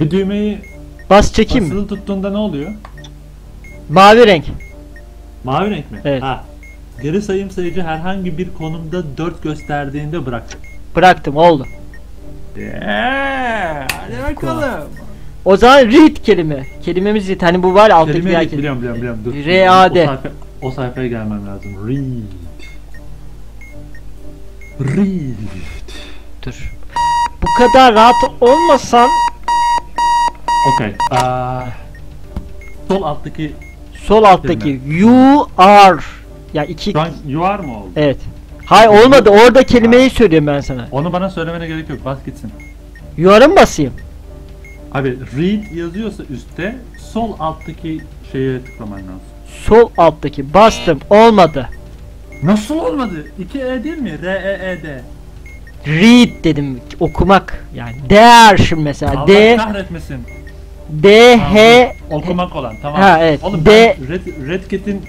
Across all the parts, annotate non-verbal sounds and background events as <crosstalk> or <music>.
Bir düğmeyi Bas çekeyim mi? basılı tuttuğunda ne oluyor? Mavi renk. Mavi renk mi? Evet. Ha. Geri sayım sayıcı herhangi bir konumda 4 gösterdiğinde bırak. Bıraktım oldu. Yeah, hadi bakalım. O zaman read kelime. Kelimemiz read. Hani bu var ya alttaki değil, kelime. biliyorum biliyorum biliyorum. Dur. R.A.D.. O, sayfa, o sayfaya gelmem lazım. Read. Read. Dur. Bu kadar rahat olmasan Okey. Aa, sol alttaki sol alttaki you are ya iki şu an you are mı oldu? evet. Hayır olmadı. Orada kelimeyi söylüyorum ben sana. Onu bana söylemene gerek yok. Bas gitsin. You are'a mı basayım? Abi read yazıyorsa üstte sol alttaki şeye tıklaman lazım. Sol alttaki bastım. Olmadı. Nasıl olmadı? 2 E değil mi? R E E D. Read dedim. Okumak yani. There şimdi mesela. Allah D kahretmesin. D H Okumak olan tamam. Ha, evet. Oğlum D- ben Red, Red Cat'in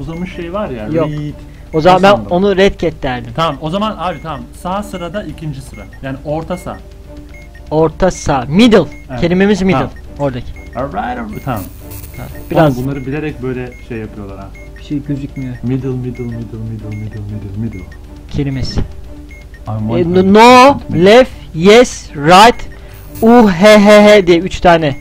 uzamış şey var ya. Yok. Read. O zaman ben onu red cat derdim. Tamam o zaman abi tamam. Sağ sırada ikinci sıra. Yani orta sağ. Orta sağ. Middle. Evet. Kelimemiz middle. Tamam. Oradaki. Alright, alright. Tamam. Biraz Oğlum bunları bilerek böyle şey yapıyorlar ha. bir şey gözükmüyor. Middle, middle, middle, middle, middle, middle, middle. Kelimesi. I'm E, no, left, yes, right, u, he, he, he diye üç tane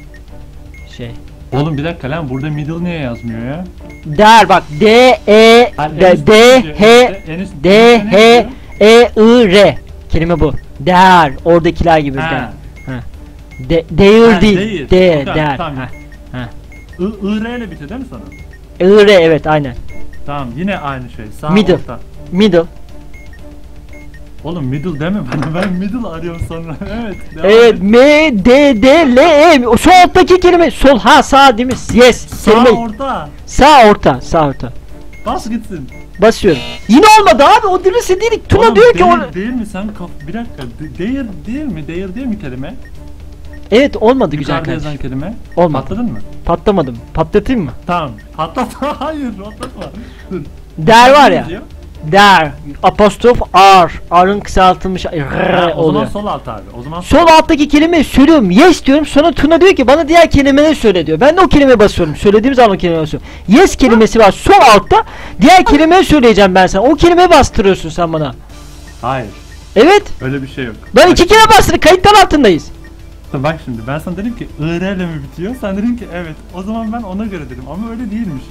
şey. Oğlum bir dakika lan burada middle niye yazmıyor ya? Der bak D, E, en D, D, H, en D, ne H, yazıyor? E, I, R. Kelime bu. Der. Oradakiler gibi der. De, Ha, değil. değil. De, der. tamam. Ha. I, I, R ile bitiyor değil mi sonra? I, R evet aynen. Tamam yine aynı şey. Sağ Middle. orta. Middle. Oğlum middle deme bana <laughs> ben middle arıyorum sonra. <laughs> evet. Evet et. M, D, D, L, E. O sol alttaki kelime. Sol ha sağ değil mi? Yes. Sağ kelime. orta. Sağ orta. Sağ orta. Bas gitsin. Basıyorum. Yine olmadı abi o dirisi değil. Tuna Oğlum, diyor ki değil, değil mi sen kaf bir dakika de- değer değil mi değer değil mi kelime? Evet olmadı güzel Yukarıda yazan kelime. Olmadı. Patladın mı? Patlamadım. Patlatayım mı? Tamam. Patlat. <laughs> Hayır patlatma. Dur. Der var ya. yazıyor? Der. Apostrof R. R'ın kısaltılmış R o zaman oluyor. sol alt abi. O zaman Sol alttaki kelimeyi söylüyorum. Yes diyorum. Sonra Tuna diyor ki bana diğer kelimeleri söyle diyor. Ben de o kelimeye basıyorum. Söylediğim zaman o kelimeyi basıyorum. Yes kelimesi var sol altta. Diğer kelimeyi söyleyeceğim ben sana. O kelimeyi bastırıyorsun sen bana. Hayır. Evet. Öyle bir şey yok. Ben iki kere bastırdım. Kayıtlar altındayız. <laughs> Bak şimdi ben sana dedim ki IR ile mi bitiyor? Sen dedin ki evet. O zaman ben ona göre dedim ama öyle değilmiş.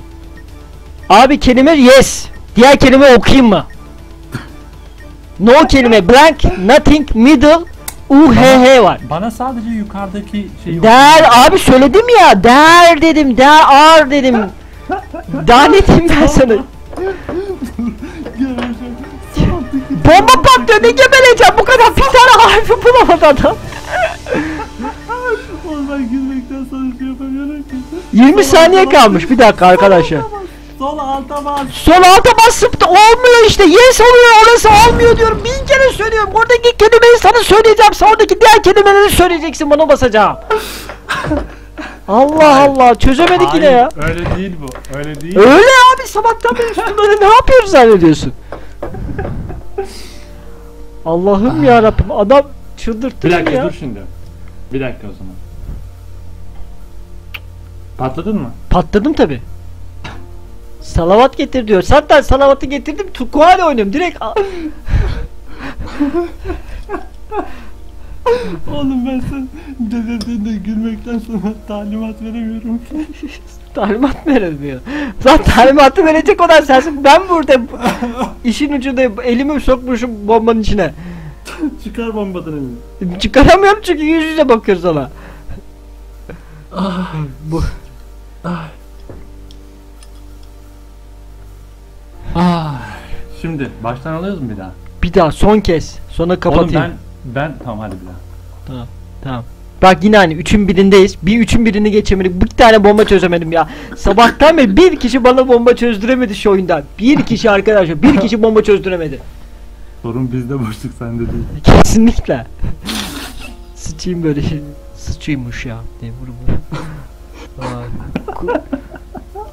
Abi kelime yes. Diğer kelime okuyayım mı? No kelime blank, nothing, middle, u he he var. Bana sadece yukarıdaki şeyi Der abi söyledim ya. Der dedim. Der ar dedim. <laughs> Daha ne diyeyim ben sana? Bomba patlıyor ne gebeleyeceğim bu kadar bir tane harfi bulamadı adam. Oğlum ben gülmekten sana şey yapamıyorum ki. 20 saniye kalmış bir dakika arkadaşlar. Sol alta bas. Sol alta basıp da olmuyor işte. Yes oluyor orası olmuyor diyorum. Bin kere söylüyorum. Buradaki kelimeyi sana söyleyeceğim. Sen oradaki diğer kelimeleri söyleyeceksin bana basacağım. <laughs> Allah Hayır. Allah çözemedik yine Hayır, ya. Öyle değil bu. Öyle değil. Öyle abi sabahtan beri üstümde ne yapıyoruz zannediyorsun? Allah'ım ya Rabbim adam çıldırttı Bir dakika ya. dur şimdi. Bir dakika o zaman. Patladın mı? Patladım tabi. Salavat getir diyor. Zaten salavatı getirdim. Tukuhane oynuyorum direkt. <laughs> Oğlum ben sen delirdiğinde gülmekten sonra talimat veremiyorum ki. <laughs> Talimat verilmiyor. Zaten talimatı verecek olan sensin. Ben burada işin ucunda elimi sokmuşum bombanın içine. <laughs> Çıkar bombadan elini. Çıkaramıyorum çünkü yüz yüze bakıyoruz ona. Bu. Ah. Şimdi baştan alıyoruz mu bir daha? Bir daha son kez. Sonra kapatayım. Oğlum ben ben tamam hadi bir daha. Tamam. Tamam. Bak yine hani üçün birindeyiz. Bir üçün birini geçemedik. Bir tane bomba çözemedim ya. Sabahtan beri bir kişi bana bomba çözdüremedi şu oyunda. Bir kişi arkadaşlar. Bir kişi bomba çözdüremedi. Sorun bizde boşluk sende değil. <laughs> Kesinlikle. Sıçayım böyle şey. Sıçıymış ya. diye ku-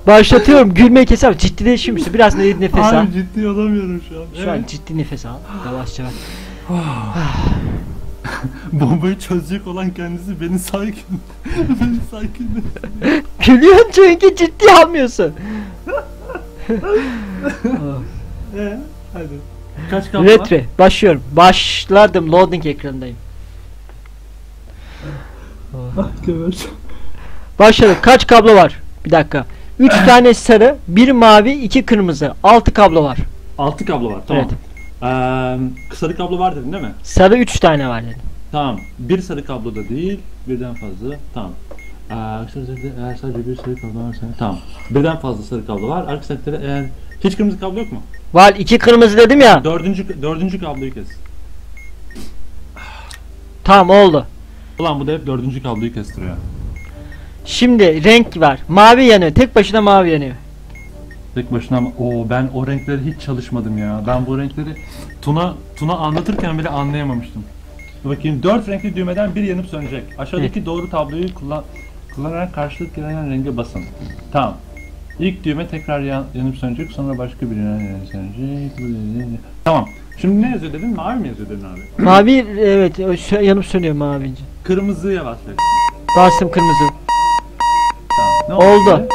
Başlatıyorum. Gülmeyi keser. Ciddileşmişsin. Biraz ne- nefes al. Abi ciddi olamıyorum şu an. Şu an ciddi nefes al. Yavaşça ver. Bombayı çözecek olan kendisi beni sakin. <laughs> beni sakin. Gülüyorsun çünkü ciddi almıyorsun. <laughs> Ee, hadi. Kaç kablo var? Retre. Başlıyorum. Başladım. Loading ekranındayım. Ah. Başladık. Kaç kablo var? Bir dakika. 3 <clears throat> tane sarı, bir mavi, iki kırmızı. 6 kablo var. Altı kablo var tamam. Evet. Ee, sarı kablo var dedin değil mi? Sarı 3 tane var dedim. Tamam. Bir sarı kablo da değil, birden fazla. Tamam. Ee, eğer sadece bir sarı kablo varsa tamam. Birden fazla sarı kablo var. Arka sektöre eğer hiç kırmızı kablo yok mu? Var iki kırmızı dedim ya. Dördüncü dördüncü kabloyu kes. Tamam oldu. Ulan bu da hep dördüncü kabloyu kestiriyor. Şimdi renk var. Mavi yanıyor. Tek başına mavi yanıyor. Tek başına o ben o renkleri hiç çalışmadım ya. Ben bu renkleri Tuna Tuna anlatırken bile anlayamamıştım. Dur Bakayım dört renkli düğmeden bir yanıp sönecek. Aşağıdaki doğru tabloyu kullan kullanarak karşılık gelen renge basın. Tamam. İlk düğme tekrar yan, yanıp sönecek sonra başka bir yanıp sönecek. Tamam. Şimdi ne yazıyor dedin? Mavi mi yazıyor dedin abi? Mavi evet yanıp sönüyor mavince. Kırmızıya basacaksın. Bastım kırmızı. Tamam. Ne Oldu. şimdi?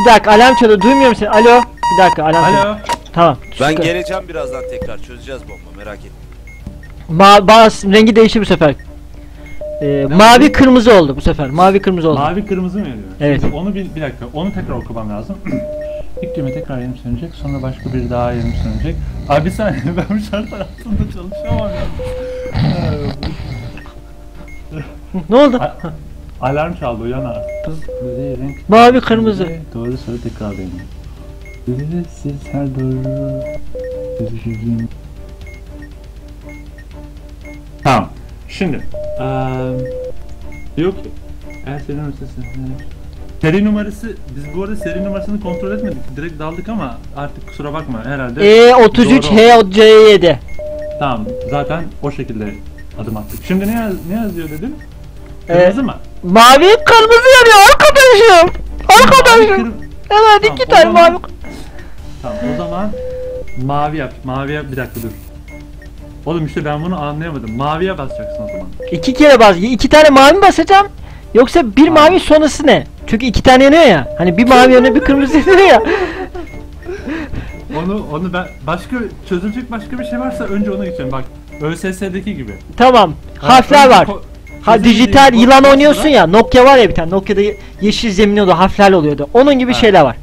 Bir dakika alarm çalıyor. Duymuyorum seni. Alo. Bir dakika alarm çalıyor. Alo. Tamam. Ben geleceğim birazdan tekrar çözeceğiz bomba merak etme. Ma bas rengi değişti bu sefer. Ee, mavi kırmızı oldu bu sefer. Mavi kırmızı oldu. Mavi kırmızı mı yanıyor? Evet. Şimdi onu bir, bir dakika onu tekrar okumam lazım. <clears throat> İlk düğme tekrar yanıp sönecek sonra başka bir daha yanıp sönecek. Abi bir saniye <laughs> ben bu şartlar altında çalışamam ya. Ne oldu? Alarm çaldı uyan artık. Böyle renk. Mavi kırmızı. Doğru soru tekrarlayın. Siz her doğru. Tamam. Şimdi. eee diyor ki. Eğer seri numarası Seri numarası, biz bu arada seri numarasını kontrol etmedik. Direkt daldık ama artık kusura bakma herhalde. E 33 Doğru. H C 7. Tamam zaten o şekilde adım attık. Şimdi ne, yaz, ne yazıyor dedim? Ee, Kırmızı mı? Mavi kırmızı yanıyor arkadaşım. Mavi, Arkadaşım. Evet iki tane zaman- mavi. Tamam o zaman mavi yap. Maviye bir dakika dur. Oğlum işte ben bunu anlayamadım. Maviye basacaksın o zaman. İki kere bas. iki tane mavi mi basacağım? Yoksa bir mavi sonrası ne? Çünkü iki tane yanıyor ya. Hani bir mavi yanıyor bir kırmızı yanıyor ya. <laughs> Onu onu ben başka çözülecek başka bir şey varsa önce ona geçelim. Bak ÖSS'deki gibi. Tamam. Ha, Harfler var. ko- Ha dijital yılan oynuyorsun ya. Nokia var ya bir tane. Nokia'da ye- yeşil zemin oluyor. Harfler oluyordu. Onun gibi Ha. şeyler var.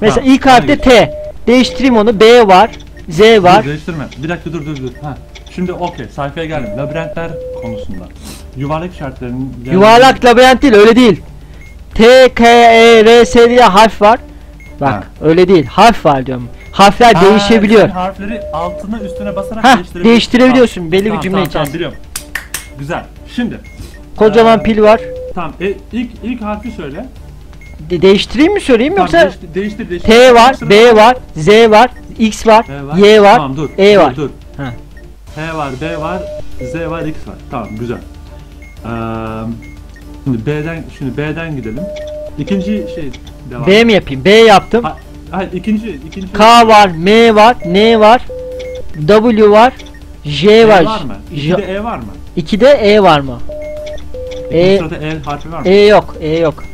Mesela Ha, ilk harfte T. Değiştireyim onu. B var. Z var. Değiştirme. Bir dakika dur dur dur. Ha. Şimdi okey sayfaya geldim. Labirentler konusunda. Yuvarlak işaretlerinin yani- Yuvarlak labirent değil öyle değil. T, K, E, R, S diye harf var. Bak Ha. öyle değil. Harf var diyorum. Harfler Ha, değişebiliyor. sen harfleri altına üstüne basarak Hah, değiştirebiliyorsun. değiştirebiliyorsun belli bir Tamam, cümle tamam, içerisinde. Tamam biliyorum. Güzel. Şimdi. Kocaman Ee, pil var. Tamam. E, ilk ilk harfi söyle. De- değiştireyim mi söyleyeyim Tamam, yoksa değiştir, değiştir, değiştir. T var, B var, Z var, X var, var. Y var, Tamam dur. E dur, var. Dur. Ha. T var, B var, Z var, X var. Tamam güzel. Ee, şimdi B'den şimdi B'den gidelim. İkinci şey devam. B mi yapayım? B yaptım. Ha, hayır ikinci ikinci K var, M var, N var, W var, J E var. var mı? J- E var mı? İkide E var mı? İkinci E- sırada E harfi var mı? E yok, E yok.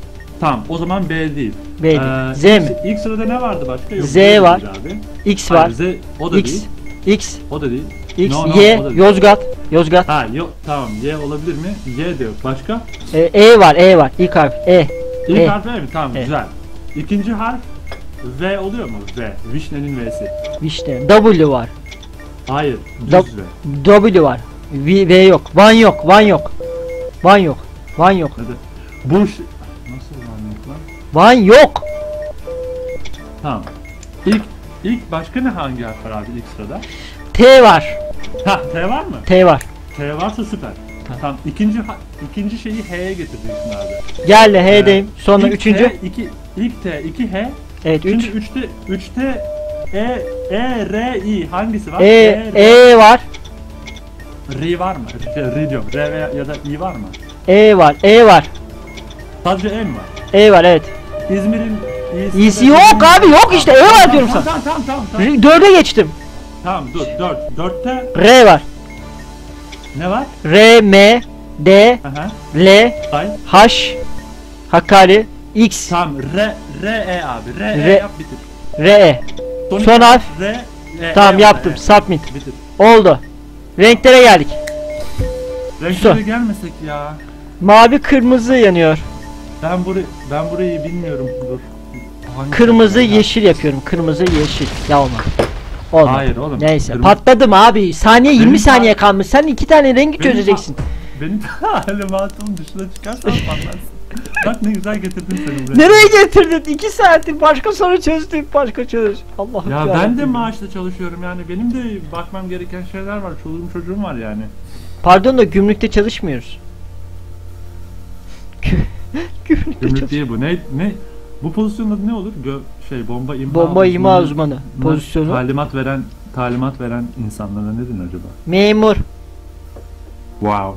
Tamam o zaman B değil. B değil. Ee, Z ilk- mi? İlk sırada ne vardı başka? Yok, Z B var. Abi. X var, Hayır, Z o da X, değil. X, O da değil. X, No, no, Y. Yozgat, Yozgat. Ha yok tamam Y olabilir mi? Y de yok. Başka? E, e var, E var. İlk harf, E. İlk E. harf E mi? Tamam E. güzel. İkinci harf V oluyor mu? V. Vişnenin V'si. İşte W var. Hayır. Düz V. W var. V, V yok. Van yok. Van yok. Van yok. Van yok. Hadi. Bu ş- Nasıl lan yok lan? Van yok. Tamam. İlk ilk başka ne hangi harf var abi ilk sırada? T var. Ha T var mı? T var. T varsa süper. Tamam. İkinci ha- ikinci şeyi H'ye getireceksin abi. Geldi H'deyim. Sonra İlk üçüncü. T, iki, ilk T, iki H. Evet Şimdi 3. üçte, üçte E, E, R, I hangisi var? E, R, E var. R var mı? Şey, R diyorum. R veya ya da I var mı? E var. E var. Sadece E mi var? E var evet. İzmir'in İ'si İ'si yok abi, yok işte, E var diyorum sana. Tamam tamam tamam. Tamam, R- Dörde geçtim. tamam dur. Dört. Dörtte R var. Ne var? R, M, D, Aha. L, Say. H, Hakkari, X, Tamam. R, R, E abi. R, E R- yap bitir. R, E. Son, harf. R, E, Tamam E yaptım. E. Submit. Bitir. Oldu. Renklere geldik. Renklere gelmesek ya. Mavi kırmızı yanıyor. Ben burayı ben burayı bilmiyorum. Dur. Hangi Kırmızı renk ya? yeşil yapıyorum. Kırmızı yeşil. Ya olma. Olma. Hayır oğlum. Neyse Kırmızı- patladım abi. Saniye 20 Benim saniye ta- kalmış. Sen iki tane rengi Benim çözeceksin. Benim <laughs> talimatım dışına çıkarsan <laughs> patlarsın. Bak ne güzel getirdin seni buraya. Nereye getirdin? 2 saattir başka soru çözdük. Başka çöz. Allah'ım Ya yarabbim. ben de maaşla çalışıyorum yani benim de bakmam gereken şeyler var. Çoluğum çocuğum var yani. Pardon da gümrükte çalışmıyoruz. <laughs> gümrükte Gümrük çalışıyoruz. değil bu. Ne ne bu pozisyonun adı ne olur? Gö şey bomba imha Bomba imha uzmanı- uzmanı pozisyonu. Talimat veren talimat veren insanlara ne denir acaba? Memur. Wow.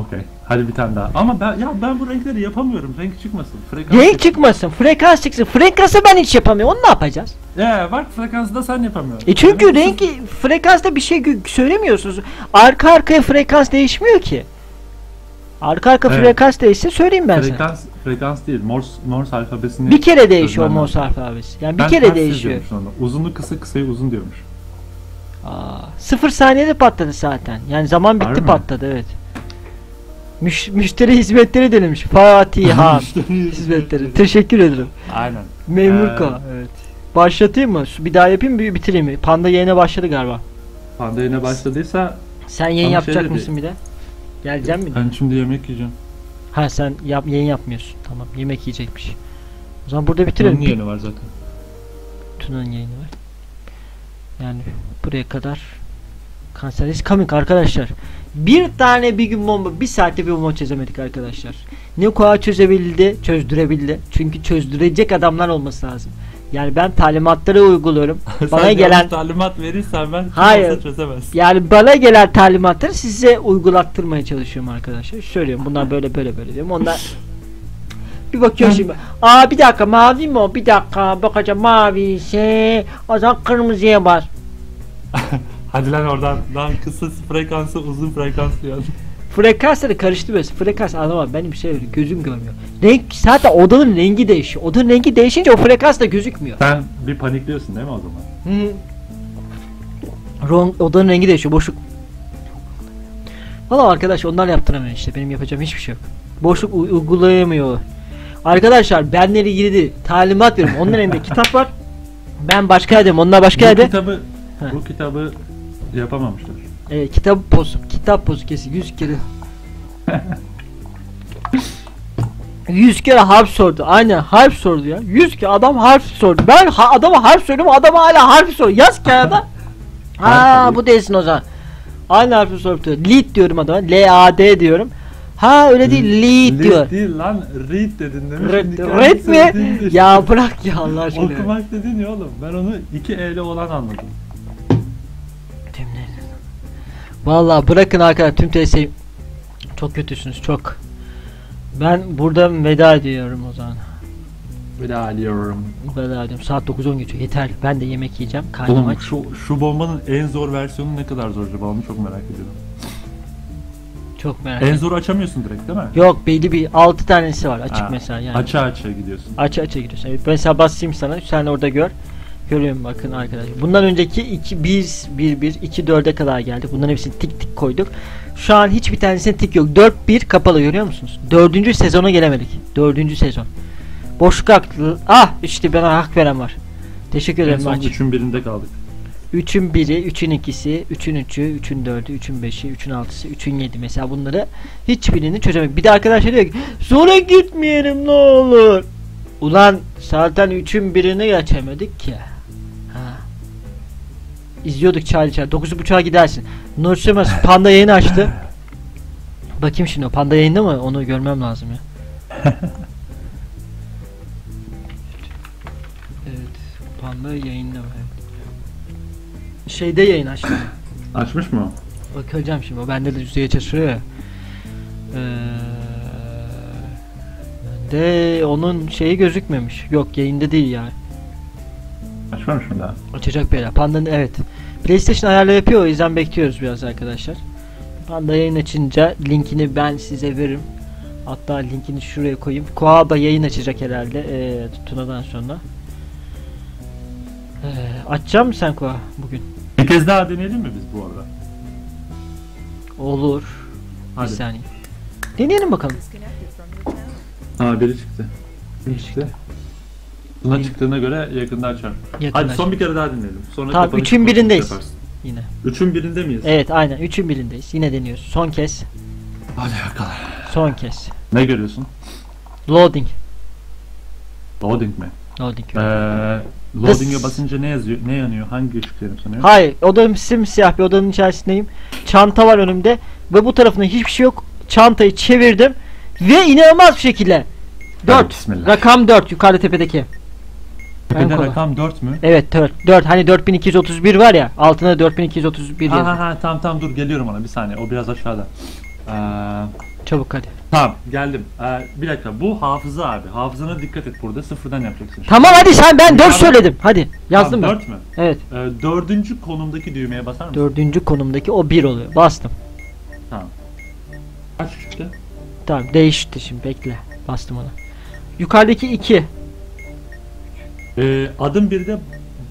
Okey. Hadi bir tane daha. Ama ben ya ben bu renkleri yapamıyorum. Renk çıkmasın. Frekans Renk çıkmasın. Frekans çıksın. Frekansı ben hiç yapamıyorum. Onu ne yapacağız? Ya bak frekansı da sen yapamıyorsun. E çünkü Demek renk frekansta bir şey gö- söylemiyorsunuz. Arka arkaya frekans değişmiyor ki. Arka arka Evet. frekans değişse söyleyeyim ben sana. Frekans frekans değil. Morse Morse alfabesini Bir kere değişiyor o Çözmem Morse alfabesi. Yani bir Ben kere ters değişiyor. yazıyormuş onu. Uzunluğu kısa kısayı uzun diyormuş. Aa, sıfır saniyede patladı zaten. Yani zaman bitti Harbi mi? patladı evet. Müş- müşteri hizmetleri denemiş. Fatiha <laughs> Müşteri hizmetleri. Teşekkür ederim. Aynen. Memur Ee. Evet. Başlatayım mı? Bir daha yapayım mı? Bitireyim mi? Panda yayına başladı galiba. Panda yine başladıysa Sen yayın yapacak şey mısın bir de? Geleceğim mi? ben şimdi yemek yiyeceğim. Ha sen yap, yayın yapmıyorsun. Tamam yemek yiyecekmiş. O zaman burada bitirelim. Bir- yeni var zaten. Tuna'nın yayını var. Yani buraya kadar Kanser is coming arkadaşlar. Bir tane bir gün bomba, bir saatte bir bomba çözemedik arkadaşlar. Ne kadar çözebildi, çözdürebildi. Çünkü çözdürecek adamlar olması lazım. Yani ben talimatları uyguluyorum. <laughs> Bana gelen talimat verirsen ben Hayır. Hayır. çözemez. yani bana gelen talimatları size uygulattırmaya çalışıyorum arkadaşlar. Söylüyorum bunlar <laughs> böyle böyle böyle diyorum. Onlar bir bakıyor şimdi. Aa bir dakika mavi mi o? Bir dakika bakacağım mavi ise o zaman kırmızıya bas. <laughs> Hadi lan oradan. Lan kısa frekansı uzun frekans diyor. Frekansları karıştırıyorsun. Frekans anlamam. Benim şey öyle gözüm görmüyor. Renk zaten odanın rengi değişiyor. Odanın rengi değişince o frekans da gözükmüyor. Sen bir panikliyorsun değil mi o zaman? Hı. Ron- odanın rengi değişiyor. Boşluk. Valla arkadaş onlar yaptıramıyor işte. Benim yapacağım hiçbir şey yok. Boşluk u- uygulayamıyor. Arkadaşlar benleri ilgili talimat veriyorum. Onların elinde kitap var. Ben başka yerdeyim. Onlar başka Bu kitabı bu kitabı yapamamışlar. Evet, kitap pozu. Kitap pozu kesin 100 kere. <laughs> 100 kere harf sordu. Aynen harf sordu ya. 100 kere adam harf sordu. Ben ha, adama harf söylüyorum. Adam hala harf soruyor. Yaz kağıda. <laughs> ha bu değilsin o zaman. Aynı harfi sorup duruyor. Lead diyorum adama. L-A-D diyorum. Ha öyle değil. Lead diyor. Read değil lan read dedin mi? Red, red mi? ya bırak ya Allah aşkına. Okumak dedin ya oğlum. Ben onu iki E'li olan anladım. Vallahi bırakın arkadaşlar tüm TS'yi çok kötüsünüz çok. Ben burada veda ediyorum o zaman. Veda ediyorum. Veda ediyorum. Saat 9-10 geçiyor. Yeter. Ben de yemek yiyeceğim. Karnım Oğlum aç. şu, şu bombanın en zor versiyonu ne kadar zor acaba onu çok merak ediyorum. Çok merak En ediyorum. zor açamıyorsun direkt değil mi? Yok belli bir 6 tanesi var açık Ha, mesela yani. Aça aça gidiyorsun. Aç açı gidiyorsun. Evet, mesela basayım sana. Sen orada gör. Görüyorum bakın arkadaşlar. Bundan önceki 2 1 1 1 2 4'e kadar geldik. Bunların hepsini tik tik koyduk. Şu an hiçbir tanesine tik yok. 4 1 kapalı görüyor musunuz? 4. sezona gelemedik. 4. sezon. Boşluk haklı. Ah işte bana hak veren var. Teşekkür En ederim son maç. üçün birinde kaldık. 3'ün 1'i, 3'ün 2'si, 3'ün 3'ü, 3'ün 4'ü, 3'ün 5'i, 3'ün 6'sı, 3'ün 7 mesela bunları hiçbirini çözemedik. Bir de arkadaşlar diyor ki sonra gitmeyelim ne olur. Ulan zaten 3'ün birini geçemedik ki. İzliyorduk Charlie Charlie. 9.30'a gidersin. Nur Sönmez <laughs> Panda yayını açtı. Bakayım şimdi o Panda yayında mı? Onu görmem lazım ya. <laughs> evet. Panda yayında mı? Evet. Şeyde yayın açtı. <laughs> Açmış mı? Bakacağım şimdi. O bende de yüzeye çalışıyor ya. Ee, de onun şeyi gözükmemiş. Yok yayında değil yani. Açmamış mı daha? Açacak beyler. Panda'nın evet. PlayStation ayarlı yapıyor o yüzden bekliyoruz biraz arkadaşlar. Panda yayın açınca linkini ben size veririm. Hatta linkini şuraya koyayım. Koa da yayın açacak herhalde eee Tuna'dan sonra. Eee açacağım mı sen Koa bugün? Bir kez daha deneyelim mi biz bu arada? Olur. Hadi. Bir saniye. Deneyelim bakalım. Ha biri çıktı. Biri çıktı. Buna çıktığına göre yakında açarım. Yakında Hadi son bir kere daha dinleyelim. Sonra Tamam, üçün birindeyiz. yaparsın. Yine. Üçün birinde miyiz? Evet aynen. Üçün birindeyiz. Yine deniyoruz. Son kez. Hadi bakalım. Son kez. Ne görüyorsun? Loading. Loading mi? Loading. Ee, loading'e basınca ne yazıyor? Ne yanıyor? Hangi ışık yanıp sanıyor? Hayır, odam simsiyah bir odanın içerisindeyim. Çanta var önümde ve bu tarafında hiçbir şey yok. Çantayı çevirdim ve inanılmaz bir şekilde 4. bismillah. Rakam 4 yukarıda tepedeki. Tepede kolay. rakam 4 mü? Evet 4. 4 hani 4231 var ya altında 4231 Ha ha yazıyor. ha tamam tamam dur geliyorum ona bir saniye o biraz aşağıda. Ee, Çabuk hadi. tamam geldim. Ee, bir dakika bu hafıza abi. Hafızana dikkat et burada sıfırdan yapacaksın. Tamam hadi sen ben 4 Tamam. söyledim. Hadi yazdım ben. 4 mü? Evet. Ee, dördüncü konumdaki düğmeye basar mısın? Dördüncü konumdaki o 1 oluyor. Bastım. Tamam. Kaç çıktı? Tamam değişti şimdi bekle. Bastım ona. Yukarıdaki 2. Ee, adım 1'de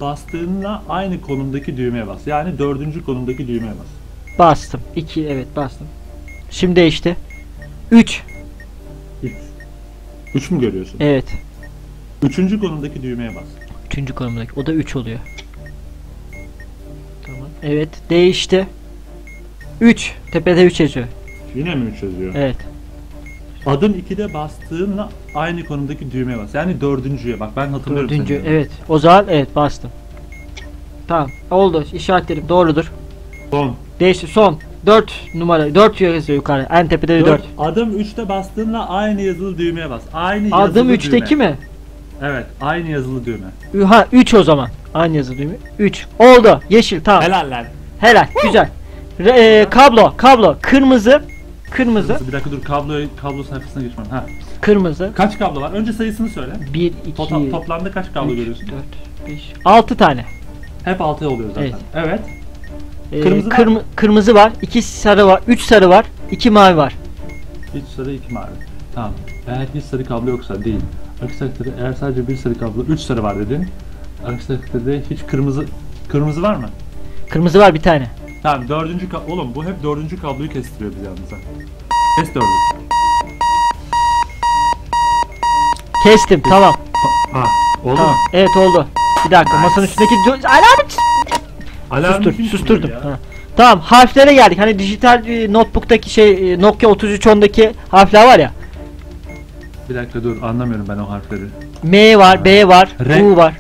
bastığınla aynı konumdaki düğmeye bas. Yani dördüncü konumdaki düğmeye bas. Bastım. 2 evet bastım. Şimdi değişti. 3. 3. 3 mü görüyorsun? Evet. Üçüncü konumdaki düğmeye bas. Üçüncü konumdaki. O da 3 oluyor. Tamam. Evet. Değişti. 3. Tepede 3 yazıyor. Yine mi 3 yazıyor? Evet. Adım 2'de bastığınla aynı konumdaki düğmeye bas. Yani dördüncüye bak ben hatırlıyorum Dördüncü. seni. Evet. O zaman evet bastım. Tamam. Oldu. İşaretledim. Doğrudur. Son. Değişti. Son. 4 numara. 4 yazıyor yukarı. En tepede 4. Dört. Adım 3'te bastığınla aynı yazılı düğmeye bas. Aynı Adım yazılı 3'teki düğme. mi? Evet, aynı yazılı düğme. Ha 3 o zaman. Aynı yazı değil mi? 3. Oldu. Yeşil. Tamam. Helal lan. Helal. Güzel. Re- e, kablo. Kablo. Kırmızı. Kırmızı. Bir dakika dur kablo kablo sayfasına geçmem. Ha. Kırmızı. Kaç kablo var? Önce sayısını söyle. 1, 2, Total, toplamda kaç kablo 3, görüyorsun? 4, 5, 6 tane. Hep 6 oluyor zaten. Evet. Evet. Ee, Kırmızı var kırmı- kırmızı var, 2 sarı var, 3 sarı var, 2 mavi var. 3 sarı 2 mavi. Tamam. Eğer hiç sarı kablo yoksa değil. Aksi takdirde eğer sadece bir sarı kablo 3 sarı var dedin. Aksi takdirde hiç kırmızı kırmızı var mı? Kırmızı var bir tane. Tamam dördüncü ka- oğlum bu hep dördüncü kabloyu kestiriyor bize yalnız. Kes dördü. Kestim. Tamam. Ha. Oldu Tamam. mu? Evet oldu. Bir dakika masanın üstündeki alarm Alarmı sustur, susturdum. Ha. Tamam harflere geldik. Hani dijital e, notebook'taki şey e, Nokia 3310'daki harfler var ya. Bir dakika dur anlamıyorum ben o harfleri. M var, B var, Re- U var.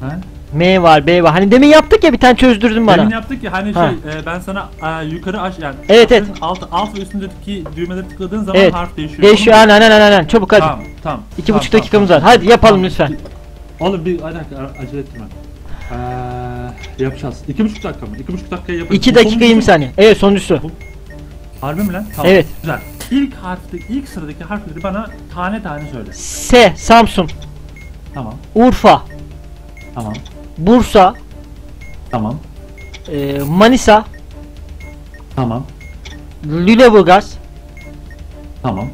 Ha? M var, B var. Hani demin yaptık ya bir tane çözdürdün bana. Demin yaptık ya hani Ha. şey e, ben sana e, yukarı aç yani Evet, evet. alt, alt ve üstündeki düğmeleri tıkladığın zaman Evet. harf değişiyor. Değişiyor. Aynen aynen aynen. Çabuk hadi. Tamam tamam. İki Tamam, buçuk tamam, dakikamız tamam. var. Hadi yapalım Tamam. lütfen. Oğlum bir dakika acele etme. Ee, yapacağız. İki buçuk dakika mı? İki buçuk dakikaya yaparız. 2 Bu dakika sonuncusu 20 mu? saniye. Evet sonuncusu. Harbi mi lan? Tamam. Evet. Güzel. İlk harfte, ilk sıradaki harfleri bana tane tane söyle. S. Samsun. Tamam. Urfa. Tamam. Bursa. Tamam. e, Manisa. Tamam. Lüleburgaz. Tamam.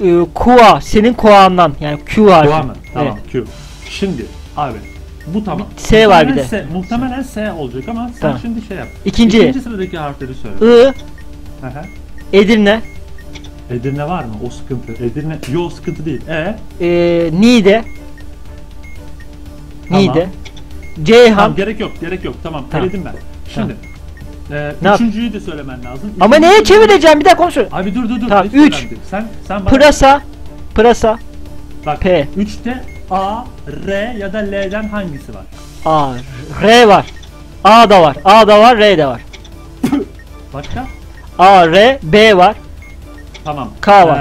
e, Kua. Senin Kua'ndan. Yani Q harfi. Devam mı? Tamam. Evet. Q. Şimdi abi bu tamam. S var bir de. Muhtemelen S, muhtemelen S olacak ama sen Tamam. şimdi şey yap. İkinci. İkinci sıradaki harfleri söyle. I. Hı hı. Edirne. Edirne var mı? O sıkıntı. Edirne, yo sıkıntı değil. E E, Niğde. Tamam. Niğde. Ceyhan. Tamam gerek yok, gerek yok. Tamam, Tamam. eledim ben. Şimdi, e, Ne yap- üçüncüyü de söylemen lazım. Ama Üçüncü- neye çevireceğim? Bir dakika onu söyle. Abi dur dur dur. Tamam, üç. Sen sen bana Pırasa. Pırasa. bak. P. 3'te A, R ya da L'den hangisi var? A. R var. A da var. A da var. R de var. <coughs> Başka? A, R, B var. Tamam. K var.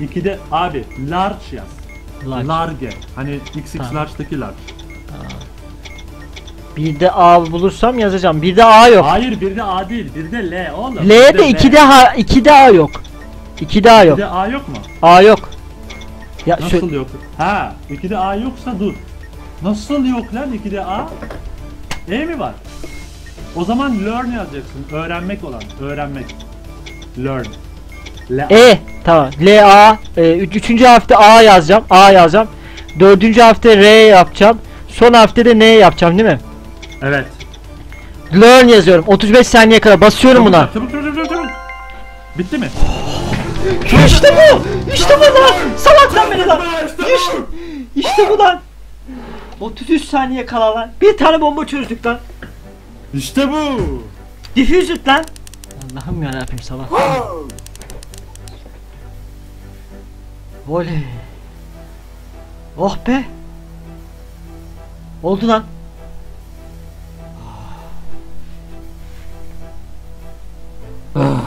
Ee, 2'de abi large yaz. Large. Large. Hani XX Ha. large'daki large. Bir de A bulursam yazacağım. Bir de A yok. Hayır bir de A değil, bir de L oğlum. Bir L'de 2'de ha 2'de A yok. 2'de A Bir yok. de A yok mu? A yok. Ya Nasıl sö- yok? Ha, 2'de A yoksa dur. Nasıl yok lan 2'de A? E mi var? O zaman learn yazacaksın. Öğrenmek olan. Öğrenmek. Learn. Le E tamam. L A e, üç- üçüncü harfte A yazacağım. A yazacağım. Dördüncü harfte R yapacağım. Son harfte de N yapacağım değil mi? Evet. Learn yazıyorum. 35 saniye kadar basıyorum Çabuk buna. Çabuk çabuk çabuk çabuk. Bitti mi? İşte bu! İşte bu lan! Salak lan beni lan! İşte, işte bu lan! 33 saniye kala lan. Bir tane bomba çözdük lan. İşte bu. Diffuser lan. Allah'ım yarabbim salak. Oley. Oh be. Oldu lan. Ah.